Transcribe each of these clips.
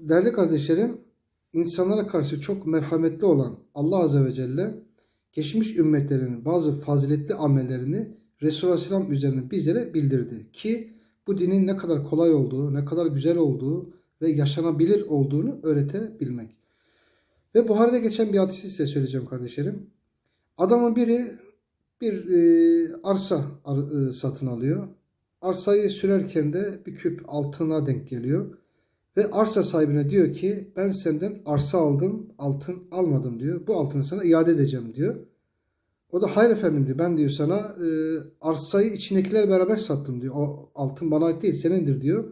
Değerli kardeşlerim, insanlara karşı çok merhametli olan Allah Azze ve Celle geçmiş ümmetlerin bazı faziletli amellerini Resulullah Aleyhisselam üzerine bizlere bildirdi. Ki bu dinin ne kadar kolay olduğu, ne kadar güzel olduğu ve yaşanabilir olduğunu öğretebilmek. Ve Buhari'de geçen bir hadisi size söyleyeceğim kardeşlerim. Adamın biri bir e, arsa ar- e, satın alıyor. Arsayı sürerken de bir küp altına denk geliyor. Ve arsa sahibine diyor ki ben senden arsa aldım, altın almadım diyor. Bu altını sana iade edeceğim diyor. O da hayır efendim diyor. Ben diyor sana e, arsayı içindekiler beraber sattım diyor. O altın bana ait değil senindir diyor.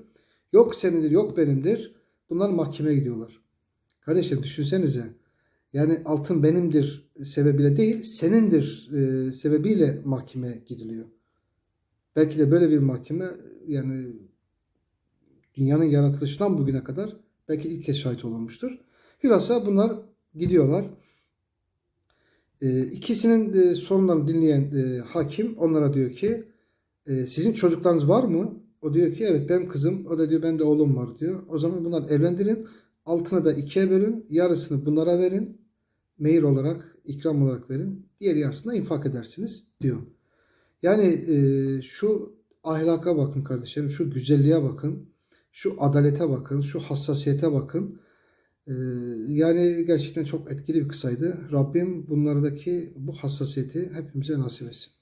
Yok senindir yok benimdir. Bunlar mahkemeye gidiyorlar. Kardeşim düşünsenize. Yani altın benimdir sebebiyle değil senindir e, sebebiyle mahkemeye gidiliyor. Belki de böyle bir mahkeme yani dünyanın yaratılışından bugüne kadar belki ilk kez şahit olunmuştur. Hülasa bunlar gidiyorlar. E, ikisinin sorunlarını dinleyen e, hakim onlara diyor ki e, sizin çocuklarınız var mı? O diyor ki evet benim kızım. O da diyor ben de oğlum var diyor. O zaman bunlar evlendirin. Altını da ikiye bölün. Yarısını bunlara verin. Mehir olarak, ikram olarak verin. Diğer yarısını infak edersiniz diyor. Yani e, şu ahlaka bakın kardeşlerim. Şu güzelliğe bakın. Şu adalete bakın. Şu hassasiyete bakın. Ee, yani gerçekten çok etkili bir kısaydı. Rabbim bunlardaki bu hassasiyeti hepimize nasip etsin.